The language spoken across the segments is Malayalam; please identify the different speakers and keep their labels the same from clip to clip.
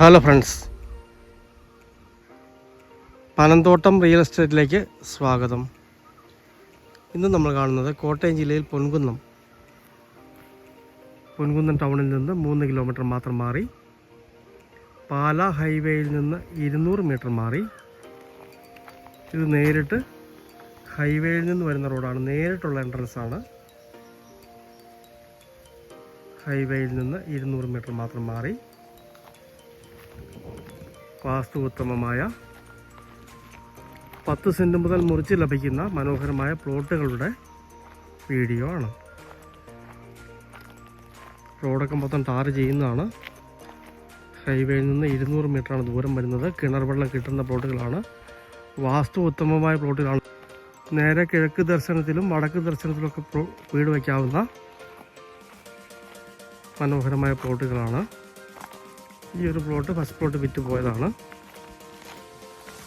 Speaker 1: ഹലോ ഫ്രണ്ട്സ് പനന്തോട്ടം റിയൽ എസ്റ്റേറ്റിലേക്ക് സ്വാഗതം. ഇന്ന് നമ്മൾ കാണുന്നത് കോട്ടയം ജില്ലയിൽ പൊൻകുന്നം. പൊൻകുന്നം ടൗണിൽ നിന്ന് മൂന്ന് കിലോമീറ്റർ മാത്രം മാറി. പാല ഹൈവേയിൽ നിന്ന് ഇരുന്നൂറ് മീറ്റർ മാറി. ഇത് നേരിട്ട് ഹൈവേയിൽ നിന്ന് വരുന്ന റോഡാണ് നേരിട്ടുള്ള എൻട്രൻസ് ആണ്. ഹൈവേയിൽ നിന്ന് ഇരുന്നൂറ് മീറ്റർ മാത്രം മാറി. വാസ്തു ഉത്തമമായ പത്ത് സെന്റ് മുതൽ മുറിച്ച് ലഭിക്കുന്ന മനോഹരമായ പ്ലോട്ടുകളുടെ വീഡിയോ ആണ്. റോഡൊക്കെ മൊത്തം ടാർ ചെയ്യുന്നതാണ്. ഹൈവേയിൽ നിന്ന് ഇരുന്നൂറ് ആണ് ദൂരം വരുന്നത്. കിണർ വെള്ളം കിട്ടുന്ന പ്ലോട്ടുകളാണ്. വാസ്തു ഉത്തമമായ പ്ലോട്ടുകളാണ്. നേരെ കിഴക്ക് ദർശനത്തിലും വടക്ക് ദർശനത്തിലൊക്കെ വീട് വയ്ക്കാവുന്ന മനോഹരമായ പ്ലോട്ടുകളാണ്. ഈ ഒരു പ്ലോട്ട് ഫസ്റ്റ് പ്ലോട്ട് വിറ്റ് പോയതാണ്.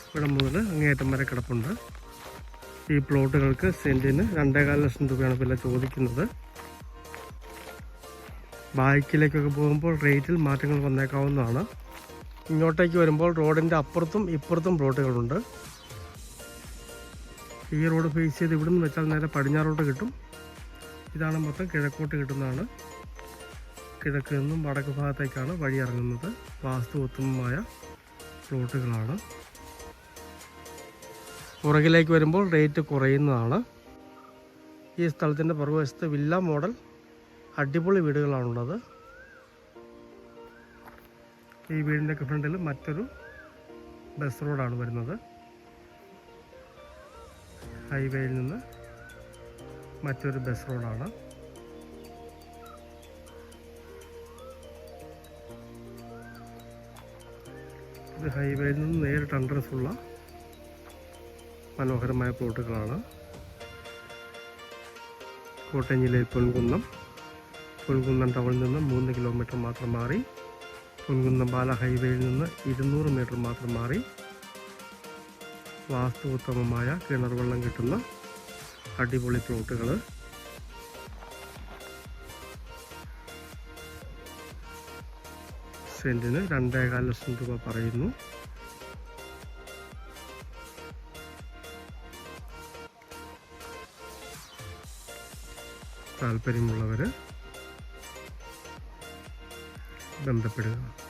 Speaker 1: ഇവിടെ മുതൽ അങ്ങേയറ്റം വരെ കിടപ്പുണ്ട്. ഈ പ്ലോട്ടുകൾക്ക് സെന്റിന് രണ്ടേകാൽ ലക്ഷം രൂപയാണ് വില ചോദിക്കുന്നത്. ബാക്കിലേക്കൊക്കെ പോകുമ്പോൾ റേറ്റിൽ മാറ്റങ്ങൾ വന്നേക്കാവുന്നതാണ്. ഇങ്ങോട്ടേക്ക് വരുമ്പോൾ റോഡിന്റെ അപ്പുറത്തും ഇപ്പുറത്തും പ്ലോട്ടുകളുണ്ട്. ഈ റോഡ് ഫേസ് ചെയ്ത് ഇവിടുന്ന് വെച്ചാൽ നേരെ പടിഞ്ഞാറോട്ട് കിട്ടും. ഇതാണ് മൊത്തം കിഴക്കോട്ട് കിട്ടുന്നതാണ്. കിഴക്ക് നിന്നും വടക്ക് ഭാഗത്തേക്കാണ് വഴി ഇറങ്ങുന്നത്. വാസ്തു ഉത്തമമായ പ്ലോട്ടുകളാണ്. പുറകിലേക്ക് വരുമ്പോൾ റേറ്റ് കുറയുന്നതാണ്. ഈ സ്ഥലത്തിന്റെ പുറകുവശത്ത് വില്ല മോഡൽ അടിപൊളി വീടുകളാണുള്ളത്. ഈ വീടിന്റെ ഫ്രണ്ടിൽ മറ്റൊരു ബസ് റോഡാണ് വരുന്നത്. ഹൈവേയിൽ നിന്ന് മറ്റൊരു ബസ് റോഡാണ് ഇത് ഹൈവേയിൽ നിന്ന് നേരിട്ട് അഡ്രസ് ഉള്ള മനോഹരമായ പ്ലോട്ടുകളാണ് കോട്ടയം ജില്ലയിൽ പൊൻകുന്നം പൊൻകുന്നം ടൗണിൽ നിന്ന് മൂന്ന് കിലോമീറ്റർ മാത്രം മാറി. പൊൻകുന്നം ബാല ഹൈവേയിൽ നിന്ന് ഇരുന്നൂറ് മീറ്റർ മാത്രം മാറി. വാസ്തു ഉത്തമമായ കിണർ വെള്ളം കിട്ടുന്ന അടിപൊളി പ്ലോട്ടുകൾ സെന്റിന് രണ്ടേകാൽ ലക്ഷം രൂപ പറയുന്നു. താല്പര്യമുള്ളവർ ബന്ധപ്പെടുക.